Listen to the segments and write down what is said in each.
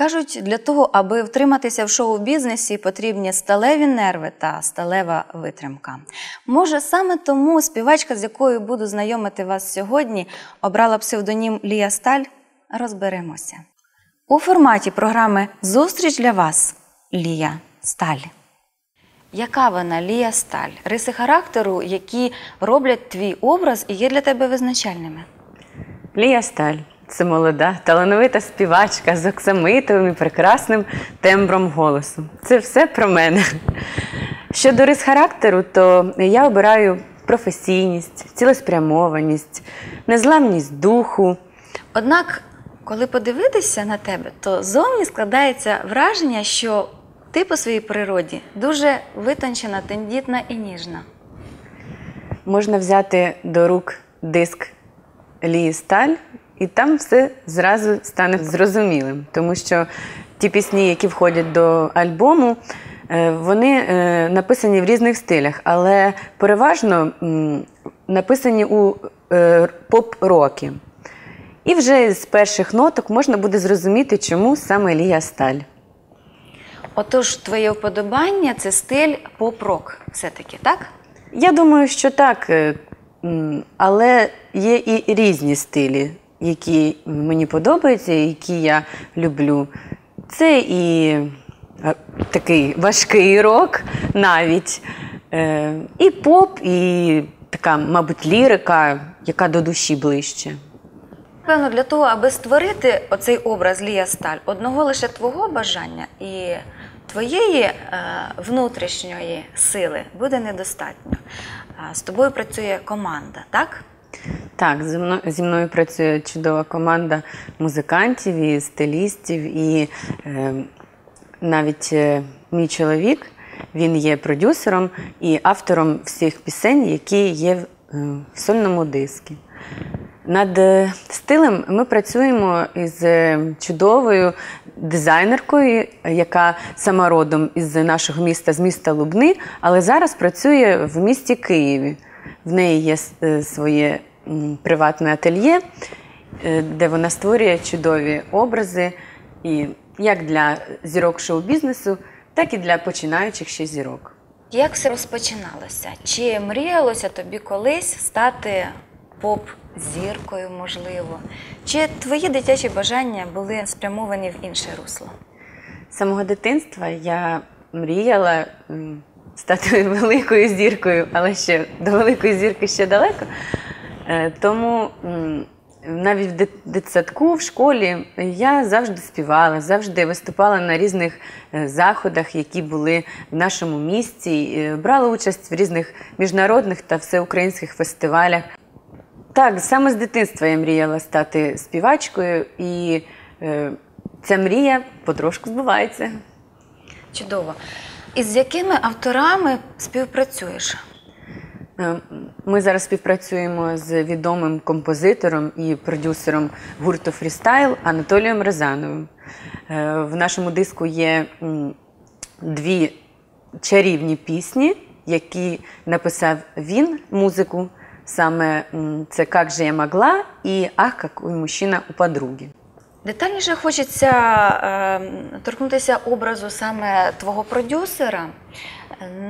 Кажуть, для того, аби втриматися в шоу-бізнесі, потрібні сталеві нерви та сталева витримка. Може, саме тому співачка, з якою буду знайомити вас сьогодні, обрала псевдонім Лія Сталь. Розберемося. У форматі програми Зустріч для вас Лія Сталь. Яка вона Лія Сталь? Риси характеру, які роблять твій образ і є для тебе визначальними. Лія Сталь це молода, талановита співачка з оксамитовим і прекрасним тембром голосу. Це все про мене. Щодо рис характеру, то я обираю професійність, цілеспрямованість, незламність духу. Однак, коли подивитися на тебе, то зовні складається враження, що ти по своїй природі дуже витончена, тендітна і ніжна. Можна взяти до рук диск Лії Сталь, і там все зразу стане зрозумілим, тому що ті пісні, які входять до альбому, е, вони е, написані в різних стилях, але переважно написані у е, поп-рокі. І вже з перших ноток можна буде зрозуміти, чому саме Лія Сталь. Отож, твоє вподобання це стиль поп-рок, все-таки, так? Я думаю, що так, але є і різні стилі, які мені подобаються, які я люблю. Це і е, такий важкий рок навіть, е, і поп, і така, мабуть, лірика, яка до душі ближче. Певно, для того, аби створити оцей образ Лія Сталь, одного лише твого бажання і твоєї е, внутрішньої сили буде недостатньо. З тобою працює команда, так? Так, зі мною, зі мною працює чудова команда музикантів і стилістів, і е, навіть е, мій чоловік він є продюсером і автором всіх пісень, які є в, е, в сольному диску. Над е, стилем ми працюємо із е, чудовою дизайнеркою, яка сама родом із нашого міста, з міста Лубни, але зараз працює в місті Києві. В неї є е, своє приватне ательє, е, де вона створює чудові образи, і як для зірок шоу-бізнесу, так і для починаючих ще зірок. Як все розпочиналося? Чи мріялося тобі колись стати поп-зіркою, можливо? Чи твої дитячі бажання були спрямовані в інше русло? З самого дитинства я мріяла стати великою зіркою, але ще до великої зірки ще далеко. Е, Тому навіть в дитсадку, в школі я завжди співала, завжди виступала на різних е, заходах, які були в нашому місті, е, брала участь в різних міжнародних та всеукраїнських фестивалях. Так, саме з дитинства я мріяла стати співачкою, і е, ця мрія потрошку збувається. Чудово. І з якими авторами співпрацюєш? Е, Ми зараз співпрацюємо з відомим композитором і продюсером гурту Фрістайл Анатолієм Розановим. Е, В нашому диску є дві чарівні пісні, які написав він музику. Саме це «Как же я могла» і «Ах, какой мужчина у подруги». Детальніше хочеться е, торкнутися образу саме твого продюсера.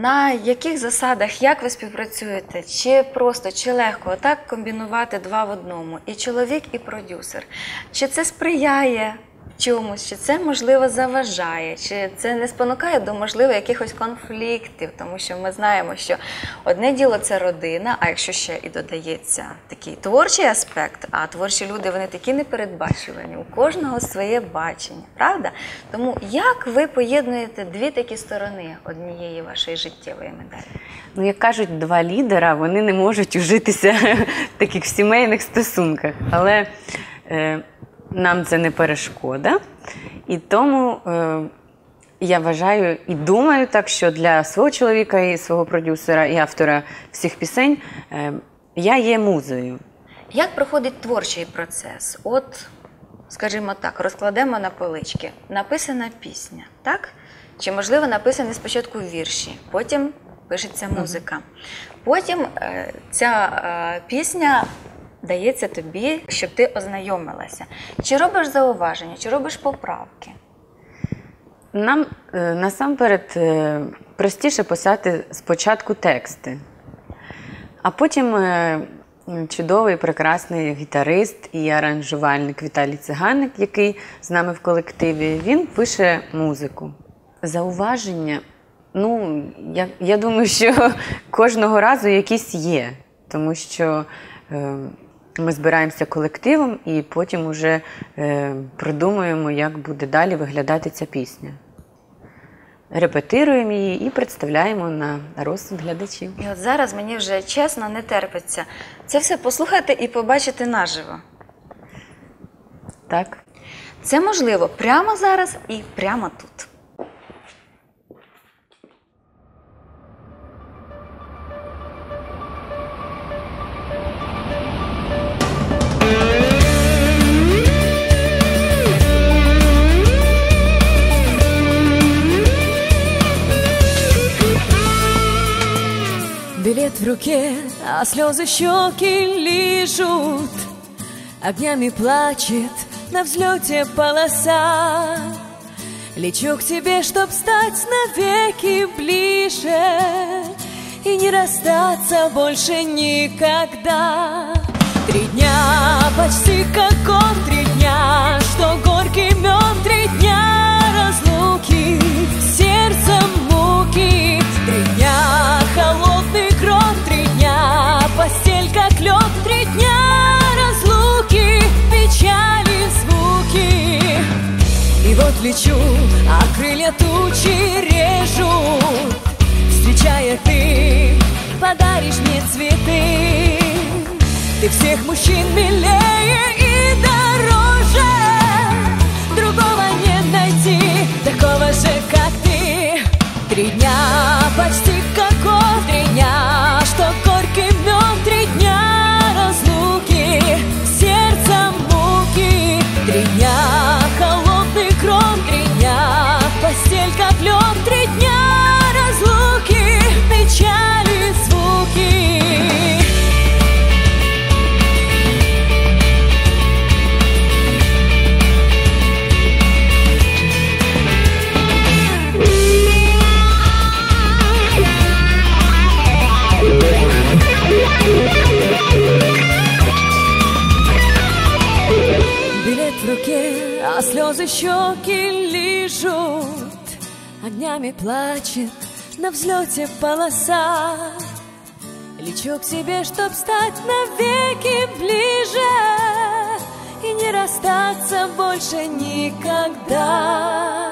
На яких засадах, як ви співпрацюєте? Чи просто, чи легко так комбінувати два в одному? І чоловік, і продюсер. Чи це сприяє чомусь, чи це можливо заважає, чи це не спонукає до можливо якихось конфліктів, тому що ми знаємо, що одне діло це родина, а якщо ще і додається такий творчий аспект, а творчі люди вони такі непередбачувані, у кожного своє бачення, правда? Тому як ви поєднуєте дві такі сторони однієї вашої життєвої медалі? Ну, як кажуть, два лідера вони не можуть ужитися в таких сімейних стосунках. Але е, нам це не перешкода. І тому е, я вважаю і думаю так, що для свого чоловіка і свого продюсера і автора всіх пісень е, я є музою. Як проходить творчий процес? От, скажімо так, розкладемо на полички. Написана пісня, так? Чи, можливо, написані спочатку вірші, потім пишеться музика. Потім е, ця е, пісня дається тобі, щоб ти ознайомилася. Чи робиш зауваження, чи робиш поправки? Нам е, насамперед е, простіше писати спочатку тексти, а потім е, чудовий, прекрасний гітарист і аранжувальник Віталій Циганик, який з нами в колективі, він пише музику. Зауваження. Ну, я, я думаю, що кожного разу якісь є, тому що ми збираємося колективом і потім уже е, продумуємо, як буде далі виглядати ця пісня. Репетируємо її і представляємо на розсуд глядачів. І от зараз мені вже чесно не терпиться це все послухати і побачити наживо. Так? Це можливо прямо зараз і прямо тут. Билет в руке, а слезы щеки лижут. Огнями плачет на взлете полоса. Лечу к тебе, чтоб стать навеки ближе И не расстаться больше никогда. Три дня, почти как год, три дня Что горький мед, три дня разлуки Сердцем муки дня, холодный гром, три дня Постель как лед, три дня. Разлуки Печали, звуки. И вот лечу, а крылья тучи режут. Встречая ты, подаришь мне цветы. Ты всех мужчин милее и дороже. Другого не найти, такого же, как ты Три дня, почти как год, три дня Что горький мед, три дня разлуки. Сердцем муки, три дня Холодный гром, три дня. Постель как лед, три дня слезы щеки лижут Огнями плачет на взлете полоса. Лечу к тебе, чтоб стать навеки ближе И не расстаться больше никогда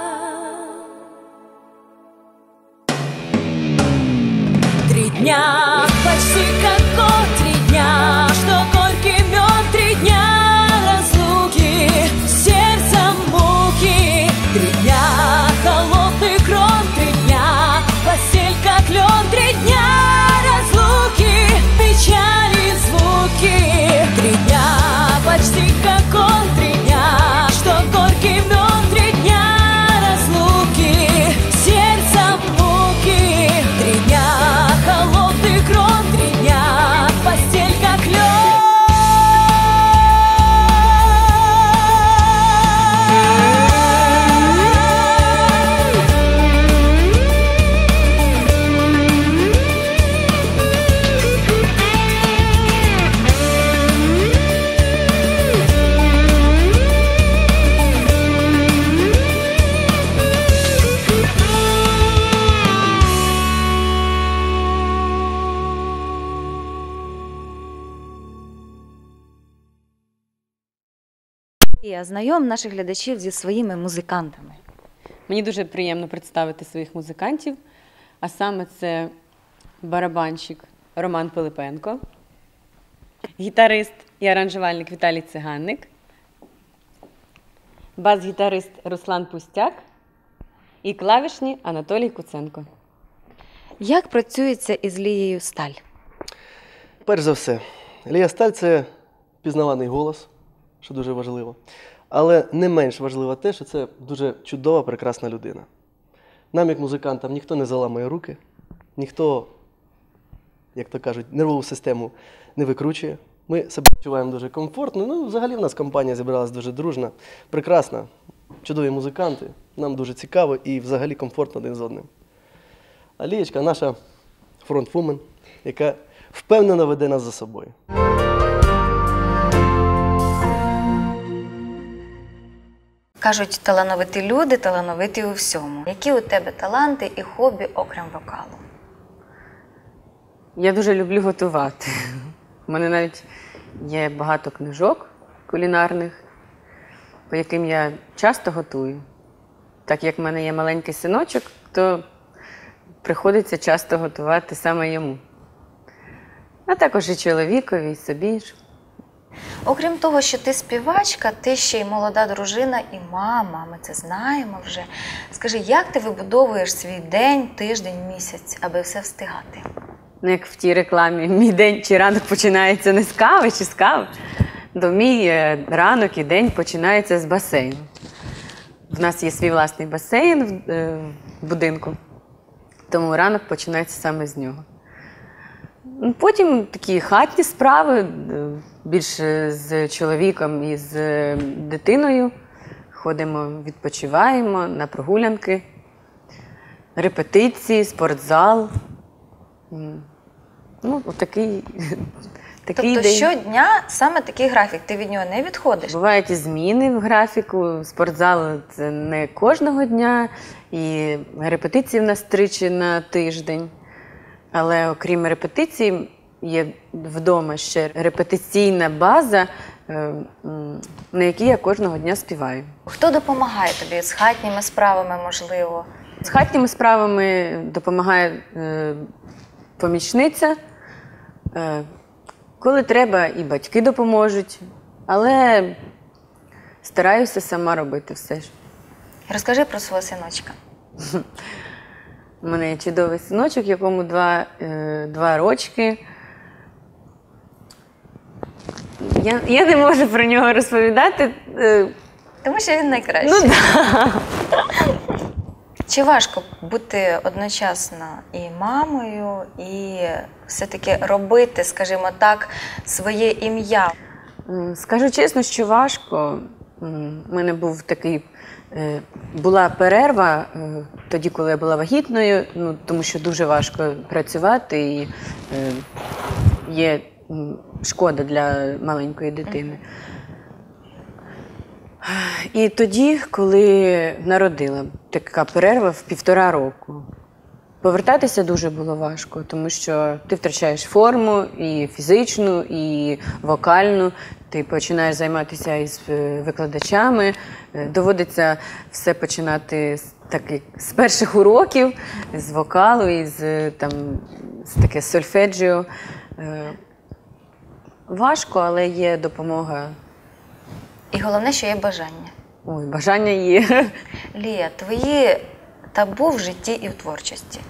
дня, почти как І знайом наших глядачів зі своїми музикантами. Мені дуже приємно представити своїх музикантів, а саме це барабанщик Роман Пилипенко, гітарист і аранжувальник Віталій Циганник, бас-гітарист Руслан Пустяк і клавішні Анатолій Куценко. Як працюється із Лією Сталь? Перш за все, Лія Сталь це пізнаваний голос, що дуже важливо. Але не менш важливо те, що це дуже чудова, прекрасна людина. Нам, як музикантам, ніхто не заламує руки, ніхто, як то кажуть, нервову систему не викручує. Ми себе відчуваємо дуже комфортно. Ну, взагалі в нас компанія зібралась дуже дружна, прекрасна, чудові музиканти. Нам дуже цікаво і взагалі комфортно один з одним. А Лієчка наша фронтвумен, яка впевнено веде нас за собою. Кажуть, талановиті люди, талановиті у всьому. Які у тебе таланти і хобі, окрім вокалу? Я дуже люблю готувати. У мене навіть є багато книжок кулінарних, по яким я часто готую. Так як в мене є маленький синочок, то приходиться часто готувати саме йому. А також і чоловікові, і собі ж. Окрім того, що ти співачка, ти ще й молода дружина і мама. Ми це знаємо вже. Скажи, як ти вибудовуєш свій день, тиждень, місяць, аби все встигати? Ну, як в тій рекламі, мій день чи ранок починається не з кави чи з кави, то мій е, ранок і день починається з басейну. В нас є свій власний басейн в, е, будинку, тому ранок починається саме з нього. Ну, Потім такі хатні справи, е, більше з чоловіком і з дитиною. Ходимо, відпочиваємо на прогулянки, репетиції, спортзал. Ну, такий, такий Тобто день. щодня саме такий графік, ти від нього не відходиш. Бувають і зміни в графіку. Спортзал це не кожного дня, і репетиції в нас тричі на тиждень. Але окрім репетицій, є вдома ще репетиційна база, е, на якій я кожного дня співаю. Хто допомагає тобі з хатніми справами, можливо? З хатніми справами допомагає е, помічниця. Е, коли треба, і батьки допоможуть, але стараюся сама робити все ж. Розкажи про свого синочка. У мене є чудовий синочок, якому два, е, два рочки. Я, я не можу про нього розповідати. е, Тому що він найкращий. Ну да. Чи важко бути одночасно і мамою, і все-таки робити, скажімо так, своє ім'я? Скажу чесно, що важко. У мене був такий. е, Була перерва е, тоді, коли я була вагітною, ну, тому що дуже важко працювати і є шкода для маленької дитини. І тоді, коли народила, така перерва в півтора року. Повертатися дуже було важко, тому що ти втрачаєш форму і фізичну, і вокальну. Ти починаєш займатися із е, викладачами. Е, Доводиться все починати з таких з перших уроків, з вокалу, із е, там з таке сольфеджіо. Важко, але є допомога. І головне, що є бажання. Ой, бажання є. Лія, твої табу в житті і в творчості.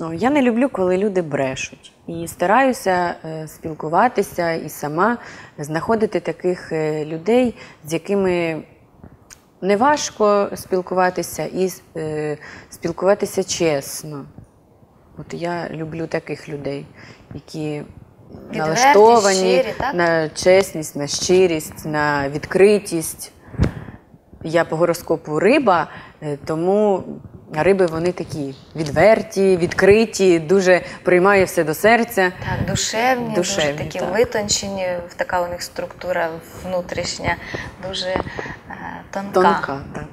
Ну, я не люблю, коли люди брешуть. І стараюся е, спілкуватися і сама знаходити таких е, людей, з якими не важко спілкуватися і е, спілкуватися чесно. От я люблю таких людей, які налаштовані щирі, так? на чесність, на щирість, на відкритість. Я по гороскопу риба, е, тому риби вони такі відверті, відкриті, дуже приймаю все до серця. Так, душевні, Душевні, дуже такі так. витончені, така у них структура внутрішня, дуже е, тонка. Тонка, так.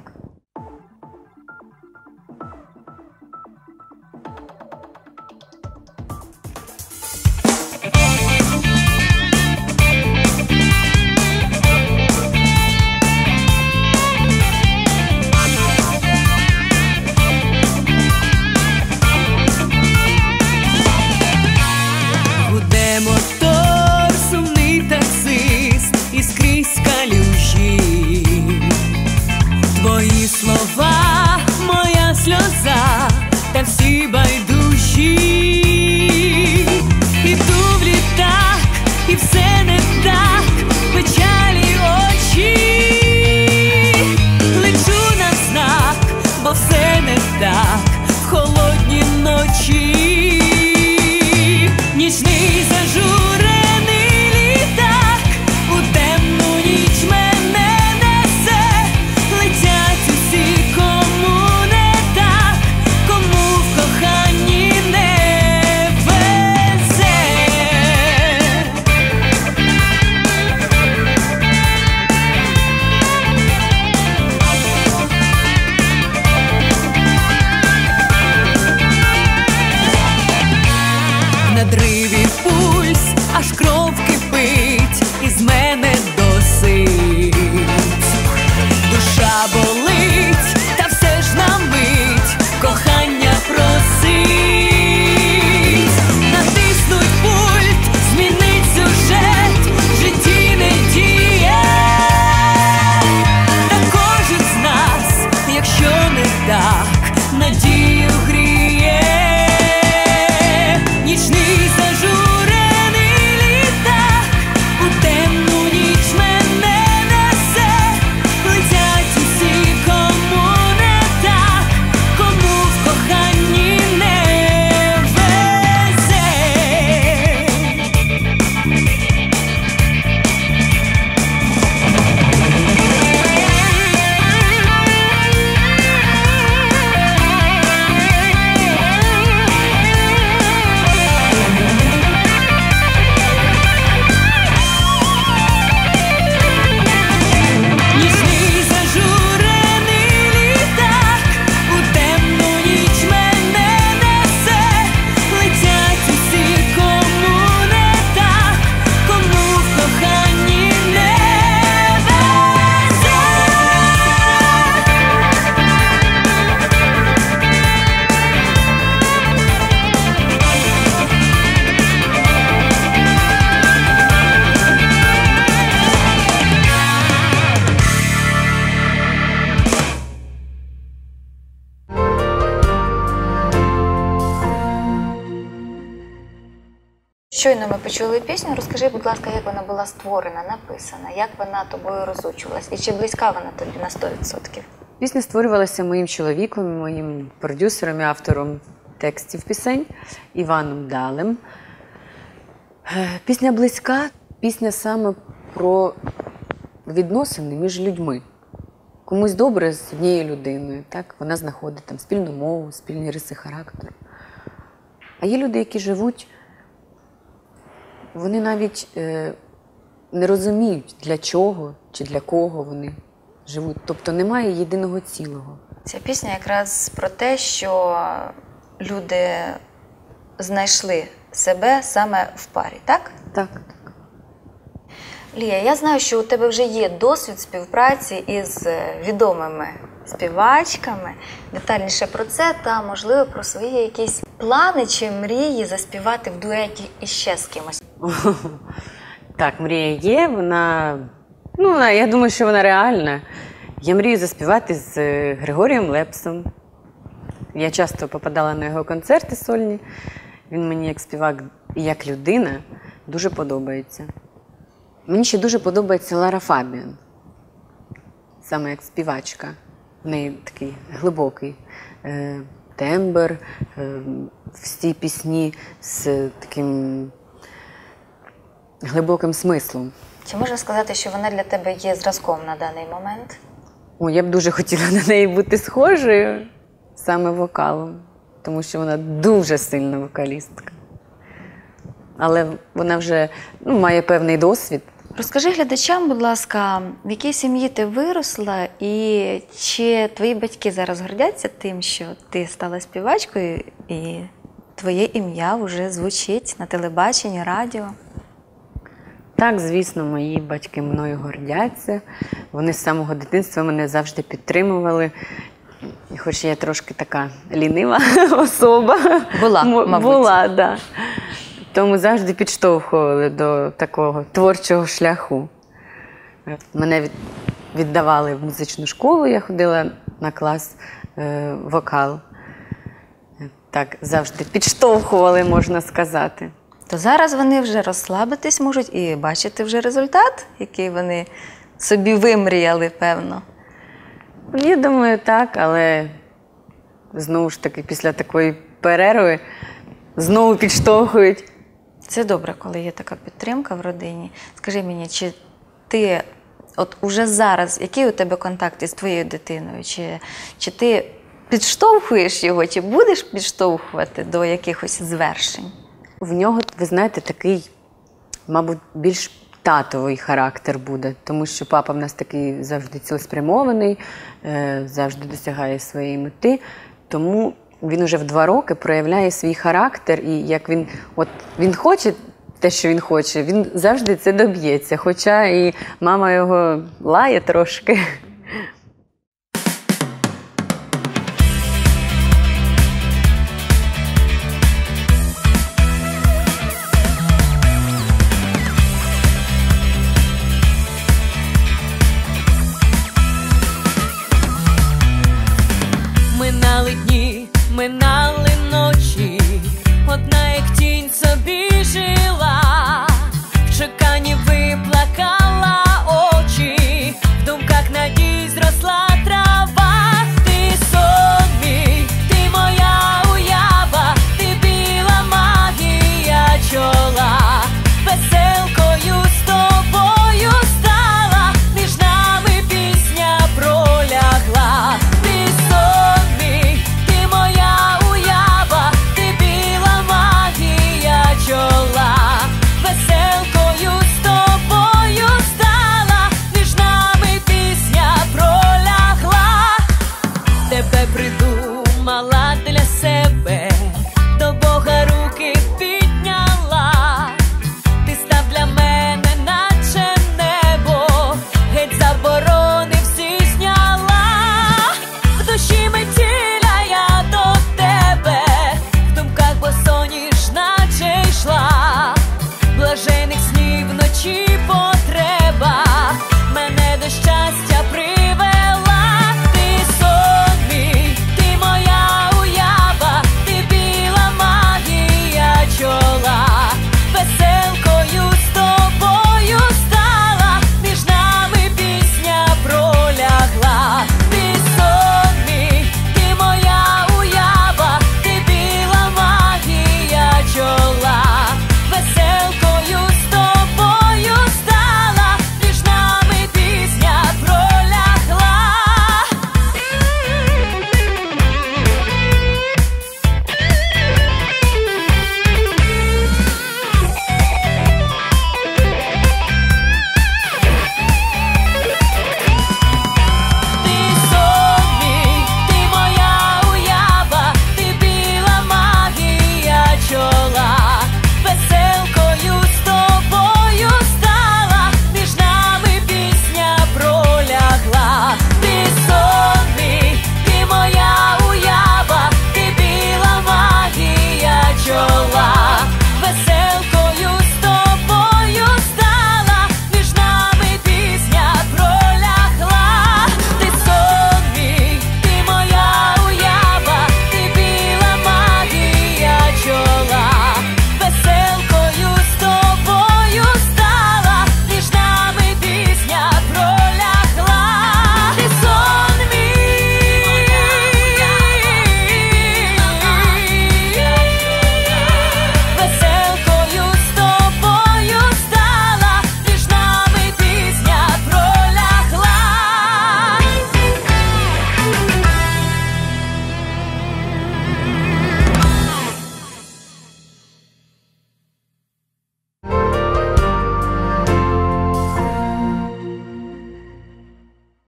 Почули пісню. Розкажи, будь ласка, як вона була створена, написана, як вона тобою розучувалась, і чи близька вона тобі на 100%? Пісня створювалася моїм чоловіком, моїм продюсером і автором текстів пісень Іваном Далем. Е, Пісня близька, пісня саме про відносини між людьми. Комусь добре з однією людиною, так? вона знаходить там спільну мову, спільні риси характеру. А є люди, які живуть, вони навіть е, не розуміють, для чого чи для кого вони живуть. Тобто немає єдиного цілого. Ця пісня якраз про те, що люди знайшли себе саме в парі, так? Так. Лія, я знаю, що у тебе вже є досвід співпраці із е, відомими співачками. Детальніше про це та, можливо, про свої якісь плани чи мрії заспівати в дуеті іще з кимось. Так, мрія є, вона. Ну, вона, я думаю, що вона реальна. Я мрію заспівати з е, Григорієм Лепсом. Я часто попадала на його концерти сольні. Він мені як співак і як людина дуже подобається. Мені ще дуже подобається Лара Фабіан, саме як співачка. В неї такий глибокий е, тембр, е, всі пісні з таким глибоким смислом. Чи можна сказати, що вона для тебе є зразком на даний момент? О, я б дуже хотіла на неї бути схожою саме вокалом, тому що вона дуже сильна вокалістка. Але вона вже ну, має певний досвід. Розкажи глядачам, будь ласка, в якій сім'ї ти виросла, і чи твої батьки зараз гордяться тим, що ти стала співачкою, і твоє ім'я вже звучить на телебаченні, радіо? Так, звісно, мої батьки мною гордяться. Вони з самого дитинства мене завжди підтримували. І хоч я трошки така лінива особа. Була, мабуть. Була, да. Тому завжди підштовхували до такого творчого шляху. Мене віддавали в музичну школу, я ходила на клас е, вокал. Так, завжди підштовхували, можна сказати. То зараз вони вже розслабитись можуть і бачити вже результат, який вони собі вимріяли, певно. Я думаю, так, але знову ж таки, після такої перерви знову підштовхують. Це добре, коли є така підтримка в родині. Скажи мені, чи ти от уже зараз, який у тебе контакт із твоєю дитиною? Чи, чи ти підштовхуєш його, чи будеш підштовхувати до якихось звершень? В нього, ви знаєте, такий, мабуть, більш татовий характер буде, тому що папа в нас такий завжди цілеспрямований, е, завжди досягає своєї мети. Тому він уже в два роки проявляє свій характер, і як він, от він хоче. Те, що він хоче, він завжди це доб'ється. Хоча і мама його лає трошки.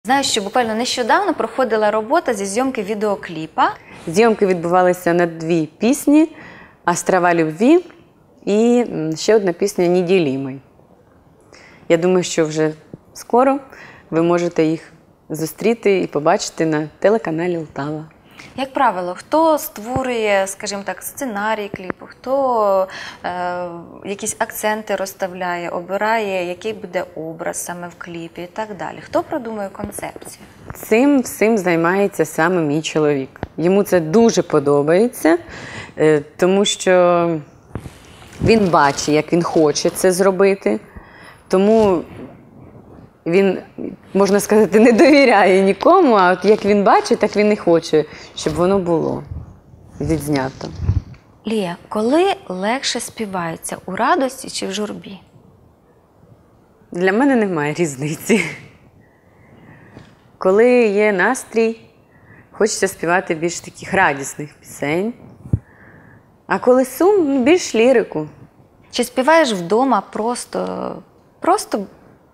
Знаю, що буквально нещодавно проходила робота зі зйомки відеокліпа. Зйомки відбувалися на дві пісні: Острова любві і ще одна пісня «Неділімий». Я думаю, що вже скоро ви можете їх зустріти і побачити на телеканалі Лтава. Як правило, хто створює, скажімо так, сценарій кліпу, хто е, якісь акценти розставляє, обирає, який буде образ саме в кліпі і так далі. Хто продумує концепцію? Цим всім займається саме мій чоловік. Йому це дуже подобається, е, тому що він бачить, як він хоче це зробити. Тому він, можна сказати, не довіряє нікому, а от як він бачить, так він і хоче, щоб воно було відзнято. Лія, коли легше співається у радості чи в журбі? Для мене немає різниці. Коли є настрій, хочеться співати більш таких радісних пісень. А коли сум, ну, більш лірику. Чи співаєш вдома просто, просто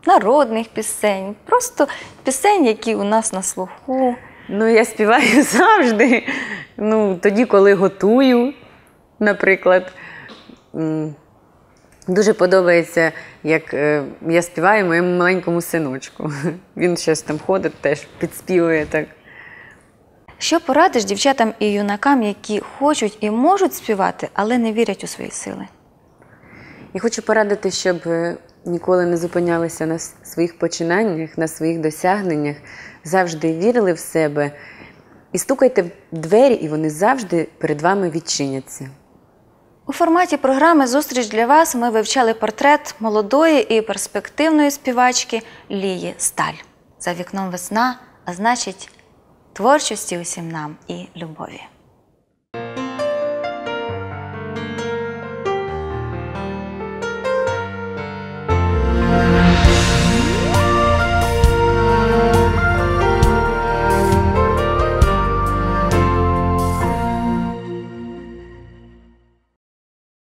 народних пісень, просто пісень, які у нас на слуху? Ну, я співаю завжди. Ну, тоді, коли готую, наприклад. Дуже подобається, як е, я співаю моєму маленькому синочку. Він щось там ходить, теж підспівує так. Що порадиш дівчатам і юнакам, які хочуть і можуть співати, але не вірять у свої сили? Я хочу порадити, щоб е, ніколи не зупинялися на своїх починаннях, на своїх досягненнях, завжди вірили в себе і стукайте в двері, і вони завжди перед вами відчиняться. У форматі програми Зустріч для вас ми вивчали портрет молодої і перспективної співачки Лії Сталь. За вікном весна, а значить, творчості усім нам і любові.